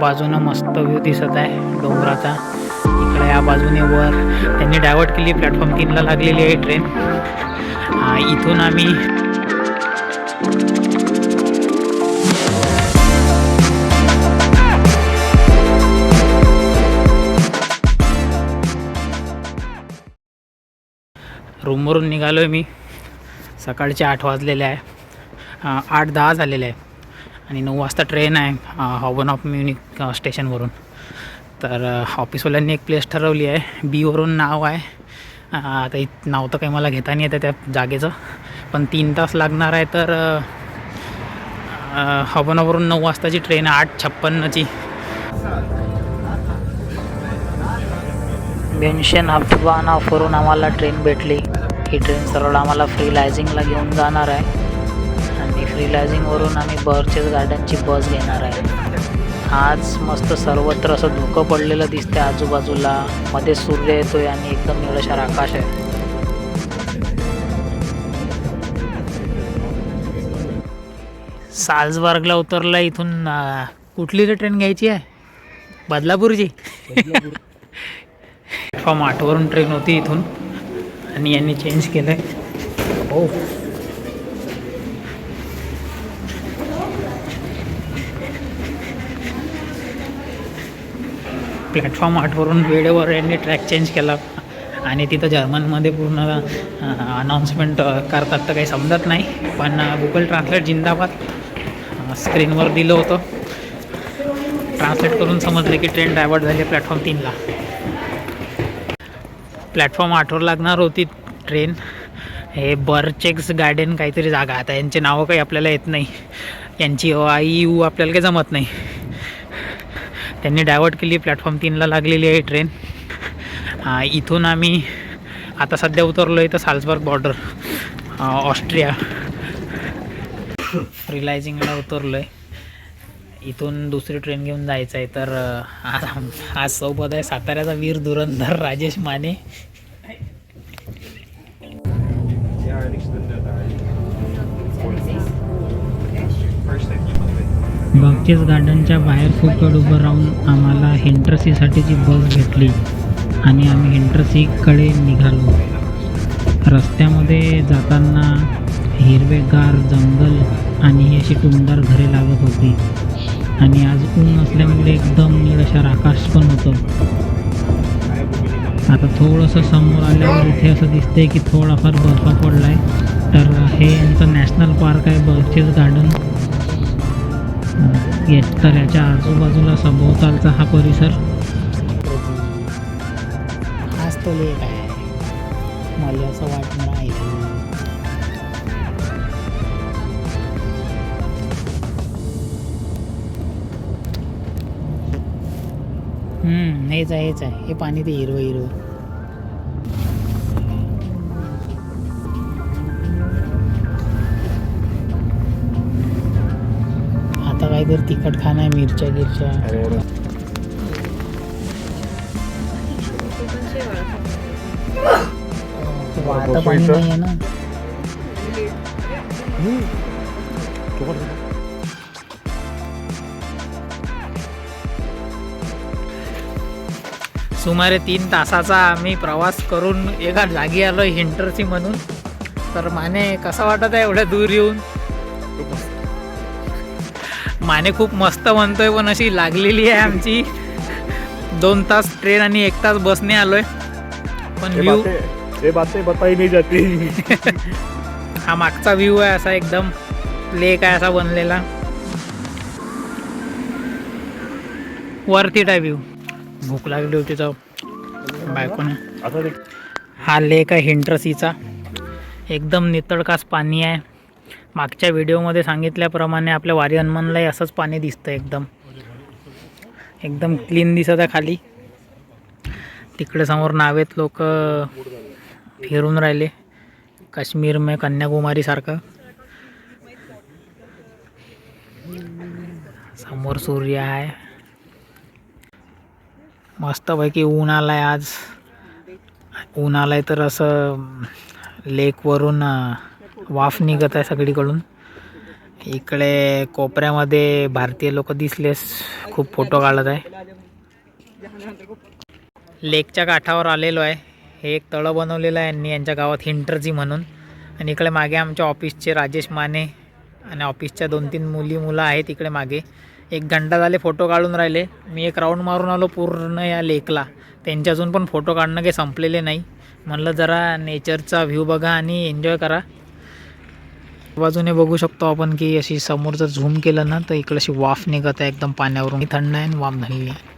बाजूनं मस्त व्ह्यू दिसत आहे डोंगराचा. इकडे या बाजूने वर. त्यांनी डायव्हर्ट केली प्लॅटफॉर्म तीनला लागलेली आहे ट्रेन इथून आम्ही रूमवरून निघालो आहे मी. सकाळचे आठ वाजलेले आहे. आठ दहा झालेले आहे. आणि नऊ वाजता ट्रेन आहे हॉबन ऑफ म्युनिक स्टेशनवरून तर uh, ऑफिसवाल्यांनी एक प्लेस ठरवली आहे. बीवरून नाव आहे. Uh, आता इत नाव तर काही मला घेता नाही येतं त्या जागेचं. पण तीन तास लागणार आहे तर uh, हॉबनावरून नऊ वाजताची ट्रेन आहे आठ छप्पन्नची. मेन्शन अफवान आम्हाला ट्रेन भेटली. ही ट्रेन सरळ आम्हाला फ्री लायझिंगला घेऊन जाणार आहे. रिलायझिंगवरून आम्ही बर्चेस गार्डनची बस घेणार आहे. आज मस्त सर्वत्र असं धुकं पडलेलं दिसते आजूबाजूला. मध्ये सूर्य येतोय आणि एकदम निळशार आकाश आहे. साल्सबर्गला उतरला इथून कुठली रे ट्रेन घ्यायची आहे? बदलापूरची? प्लॅटफॉर्म आठवरून ट्रेन होती इथून. आणि यांनी चेंज केलं आहे हो. प्लॅटफॉर्म आठवरून वेळेवर यांनी ट्रॅक चेंज केला. आणि तिथं जर्मनमध्ये पूर्ण अनाऊन्समेंट करतात तर काही समजत नाही. पण गुगल ट्रान्सलेट जिंदाबाद. स्क्रीनवर दिलं होतं. ट्रान्सलेट करून समजलं की ट्रेन डायवर्ट झाली प्लॅटफॉर्म तीनला. प्लॅटफॉर्म आठवर लागणार होती ट्रेन हे बर्चेक्स गार्डन काहीतरी जागा. आता यांचे नावं काही आपल्याला येत नाही. यांची आई यू आपल्याला काही जमत नाही. त्यांनी डायवर्ट केली प्लॅटफॉर्म तीनला लागलेली आहे ट्रेन इथून आम्ही आता सध्या उतरलो आहे तर साल्सबर्ग बॉर्डर ऑस्ट्रिया रिलायझिंगला उतरलो आहे इथून दुसरी ट्रेन घेऊन जायचं आहे तर आज आज सोबत आहे साताऱ्याचा वीर धुरंधर राजेश माने. बगचेस गार्डनच्या बाहेर फुकट उभं राहून आम्हाला हिंट्रसीसाठीची बस भेटली आणि आम्ही हिंट्रसीकडे निघालो. रस्त्यामध्ये जाताना हिरवेगार जंगल आणि ही अशी टुमदार घरे लागत होती. आणि आज ऊन असल्यामुळे एकदम निळशार आकाश पण होतं. आता थोडंसं समोर आल्यावर इथे असं दिसतंय की थोडाफार बर्फ पडला आहे तर हे यांचं नॅशनल पार्क आहे बर्चेस गार्डन. तर याच्या आजूबाजूला सभोवतालचा हा परिसर. आज तो लेट आहे. मला असं वाटणार आहे. हम्म हेच आहे हेच आहे. हे पाणी ते हिरवं हिरवं. काहीतरी तिखट खाणं आहे मिरच्या गिरच्या. वाहतं पाणी नाही आहे ना. सुमारे तीन तासाचा आम्ही प्रवास करून एका जागी आलो हिंटरसी म्हणून. तर माने कसं वाटत आहे एवढ्या दूर येऊन? माने खूप मस्त म्हणतोय पण अशी लागलेली आहे आमची. दोन तास ट्रेन आणि एक तास बसने आलोय. पण व्ह्यू नहीं जाती. हा मागचा व्ह्यू आहे असा एकदम. लेक आहे असा बनलेला. वरती आहे व्ह्यू भूक लागली होती तर बायकोने. हा लेक आहे हिंट्रसीचा एकदम नितळकास पाणी आहे. मागच्या व्हिडिओमध्ये सांगितल्याप्रमाणे आपल्या वारी हनुमानलाही असंच पाणी दिसतं एकदम. एकदम क्लीन दिसत आहे खाली. तिकडे समोर नावेत लोक फिरून राहिले. काश्मीर मे कन्याकुमारीसारखं समोर सूर्य आहे. मस्तपैकी ऊन आलाय आज. ऊन आलाय तर असं लेकवरून वाफ निघत आहे सगळीकडून. इकडे कोपऱ्यामध्ये भारतीय लोक दिसलेस खूप फोटो काढत आहे. लेकच्या काठावर आलेलो आहे. हे एक तळं बनवलेलं आहे यांनी यांच्या गावात हिंटरजी म्हणून. आणि इकडे मागे आमच्या ऑफिसचे राजेश माने आणि ऑफिसच्या दोन तीन मुली मुलं आहेत इकडे मागे. एक घंटा झाले फोटो काढून राहिले. मी एक राऊंड मारून आलो पूर्ण या लेकला त्यांच्या अजून पण फोटो काढणं काही संपलेले नाही. म्हणलं जरा नेचरचा व्ह्यू बघा आणि एन्जॉय करा. बाजूने बघू शकतो आपण की अशी समोर जर झूम केलं ना तर इकडे अशी वाफ निघत आहे एकदम पाण्यावरून. थंड आहे आणि वाफ झालेली आहे.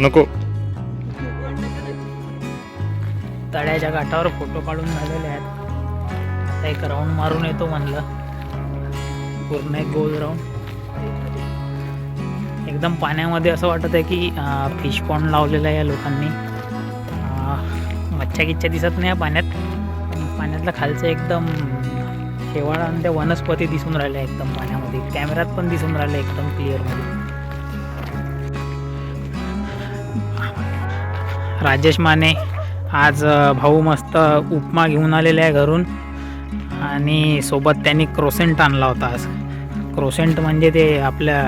नको. तळ्याच्या घाटावर फोटो काढून झालेले आहेत. आता एक राऊंड मारून येतो म्हणलं. पूर्ण एक गोल राऊंड एकदम पाण्यामध्ये असं वाटत आहे की फिश पॉन्ड लावलेला आहे या लोकांनी. मच्छा मच्छ्या गिच्छा दिसत नाही या पाण्यात. पाण्यातला पाण्यातलं खालचं एकदम शेवाळ आणि त्या वनस्पती दिसून राहिल्या एकदम पाण्यामध्ये. कॅमेरात पण दिसून राहिल्या एकदम क्लिअरमध्ये राजेश माने आज भाऊ मस्त उपमा घेऊन आलेले आहे घरून. आणि सोबत त्यांनी क्रोसेंट आणला होता. आज क्रोसेंट म्हणजे ते आपल्या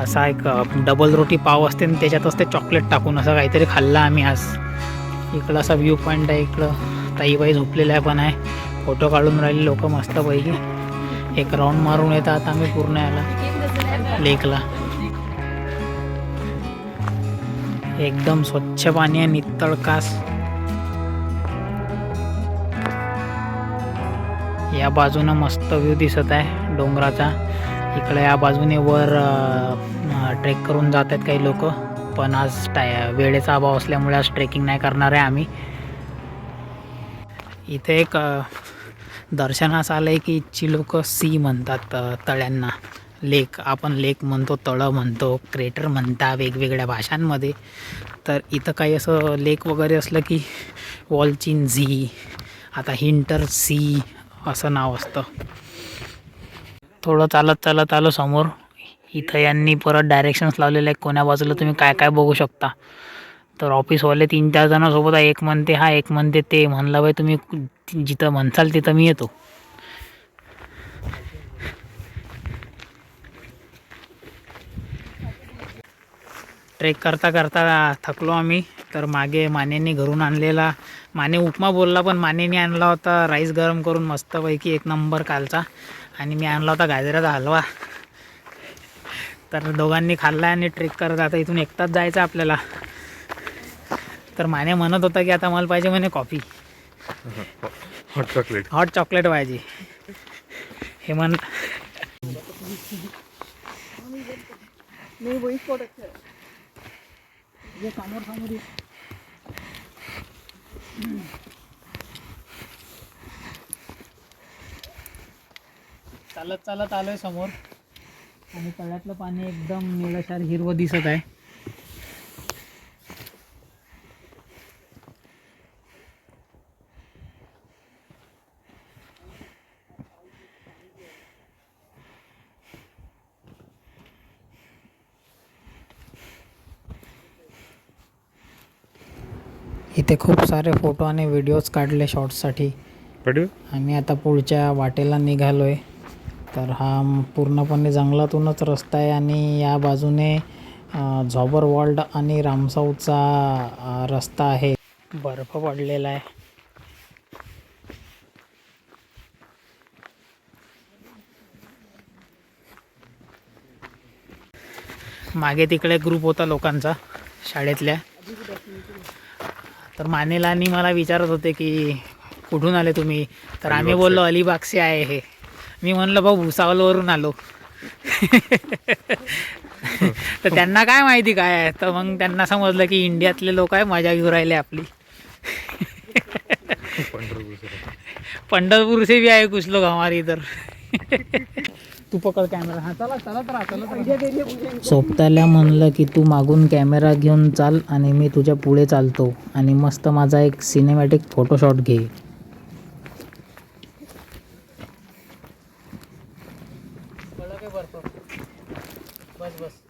असा एक डबल रोटी पाव असते आणि त्याच्यातच ते चॉकलेट टाकून असं काहीतरी खाल्ला आम्ही आज. इकडं असा व्ह्यू पॉईंट आहे इकडं ताईबाई झोपलेल्या पण आहे. फोटो काढून राहिले लोक मस्तपैकी. एक राऊंड मारून येतात आम्ही पूर्ण याला लेकला. एकदम स्वच्छ पाणी आहे नितळ कास. या बाजूनं मस्त व्ह्यू दिसत आहे डोंगराचा. इकडे या बाजूने वर ट्रेक करून जात आहेत काही लोक. पण आज टाय वेळेचा अभाव असल्यामुळे आज ट्रेकिंग नाही करणार आहे आम्ही. इथे एक दर्शनास आलं आहे की इथची लोक सी म्हणतात तळ्यांना. लेक आपण लेक म्हणतो तळं म्हणतो क्रेटर म्हणता वेगवेगळ्या भाषांमध्ये. तर इथं काही असं लेक वगैरे असलं की वॉलचिन झी आता हिंटर सी असं नाव असतं. थोडं चालत चालत आलो समोर. इथं यांनी परत डायरेक्शन्स लावलेले आहे कोण्या बाजूला तुम्ही काय काय बघू शकता. तर ऑफिसवाले तीन चार जणांसोबत आहे. एक म्हणते हा एक म्हणते ते. म्हणलं बाई तुम्ही जिथं म्हणसाल तिथं मी येतो. ट्रेक करता करता थकलो आम्ही. तर मागे मानेने घरून आणलेला माने उपमा बोलला पण मानेने आणला होता राईस गरम करून मस्तपैकी एक नंबर कालचा. आणि मी आणला होता गाजराचा हलवा. तर दोघांनी खाल्ला आणि ट्रेक करत आता इथून एकटाच जायचं आपल्याला. तर माने म्हणत होता की आता मला पाहिजे म्हणे coffee hot chocolate hot chocolate पाहिजे हे म्हण ये समोर. चालत चालत आलोय समोर. आणि तळ्यातलं पाणी एकदम निळशार हिरवं दिसत आहे. इथे खूप सारे फोटो आणि व्हिडिओज काढले शॉर्ट्ससाठी पडू? आम्ही आता पुढच्या वाटेला निघालो आहे तर हा पूर्णपणे जंगलातूनच रस्ता आहे आणि या बाजूने झॉबर वर्ल्ड आणि रामसाऊचा रस्ता आहे. बर्फ पडलेला आहे. मागे तिकडे ग्रुप होता लोकांचा शाळेतल्या. तर मानेला आणि मला विचारत होते की कुठून आले तुम्ही? तर आम्ही बोललो अलिबागचे आहे हे. मी म्हणलं भाऊ भुसावलवरून आलो. तर त्यांना काय माहिती काय आहे? तर मग त्यांना समजलं की इंडियातले लोक आहे मजा घेऊ राहिले आपली. पंढरपूर से भी आहे कुछ लोग हमारे इधर. तू पकड कॅमेरा हा चला चलत राहा सोबत्याला म्हणलं की तू मागून कॅमेरा घेऊन चाल आणि मी तुझ्या पुढे चालतो. आणि मस्त माझा एक सिनेमॅटिक फोटोशॉट घे. बस बस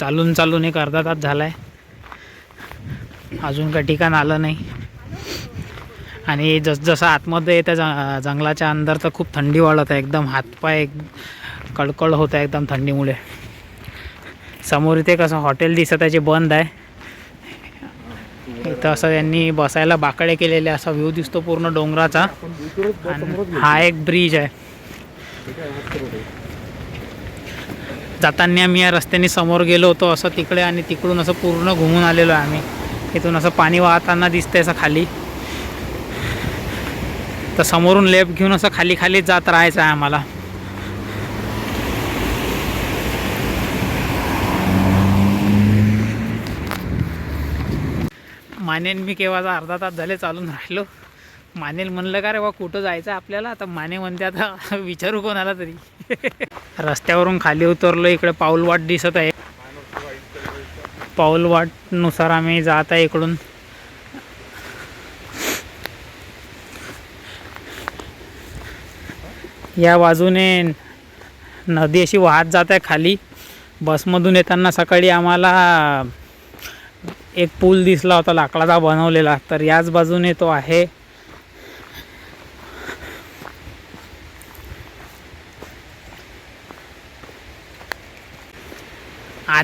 चालून चालून एक अर्धा तास झालाय. अजून काही ठिकाण आलं नाही. आणि जसजसं आतमध्ये येत्या ज जंगलाच्या अंदर तर खूप थंडी वाढत आहे. एकदम हातपाय एक कळकळ होत आहे एकदम थंडीमुळे. समोर इथे कसं हॉटेल दिसत आहे जे बंद आहे. इथं असं यांनी बसायला बाकडे केलेले असा व्ह्यू दिसतो पूर्ण डोंगराचा. आणि हा एक ब्रिज आहे. जाताना आम्ही या रस्त्याने समोर गेलो होतो असं तिकडे आणि तिकडून असं पूर्ण घुमून आलेलो आहे आम्ही. इथून असं पाणी वाहताना दिसतंय असं खाली. तर समोरून लेफ्ट घेऊन असं खाली खाली जात राहायचं आहे आम्हाला. मानेन मी केव्हाचा अर्धा तास झाले चालून राहिलो. मानेल म्हणलं का रे बा कुठं जायचं आपल्याला? आता माने म्हणते आता विचारू कोणाला तरी. रस्त्यावरून खाली उतरलो इकडे पाऊलवाट दिसत आहे. पाऊलवाटनुसार आम्ही जात आहे इकडून. या बाजूने नदी अशी वाहत जात आहे खाली. बसमधून येताना सकाळी आम्हाला एक पूल दिसला होता लाकडाचा बनवलेला. तर याच बाजूने तो आहे.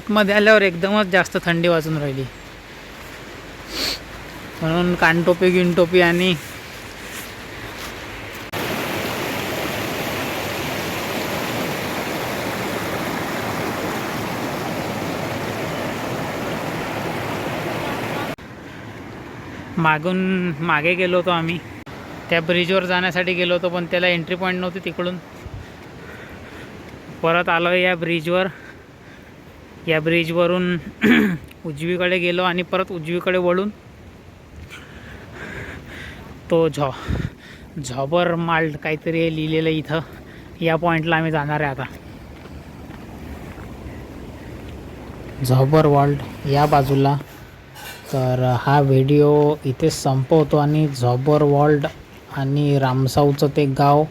आतमध्ये आल्यावर एकदमच जास्त थंडी वाजून राहिली. म्हणून कानटोपी गिनटोपी आणि मागून मागे गेलो होतो आम्ही. त्या ब्रिजवर जाण्यासाठी गेलो होतो पण त्याला एंट्री पॉईंट नव्हती तिकडून. परत आलो या ब्रिजवर या ब्रिजवरून उजवीकडे गेलो आणि परत उजवीकडे वळून तो झॉ झॉबर माल्ट काहीतरी लिहिलेलं इथं. या पॉईंटला आम्ही जाणार आहे आता. झॉबर वर्ल्ड या बाजूला. तर हा व्हिडिओ इथे संपवतो आणि झॉबर वर्ल्ड आणि रामसाऊचं ते गाव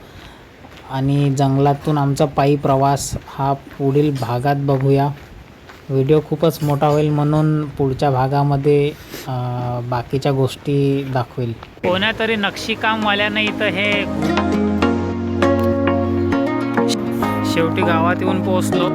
आणि जंगलातून आमचा पायी प्रवास हा पुढील भागात बघूया. व्हिडिओ खूपच मोठा होईल म्हणून पुढच्या भागामध्ये बाकीच्या गोष्टी दाखवेल. कोणातरी तरी नक्षीकामवाल्यानं इथं हे शेवटी गावात येऊन पोहोचलो.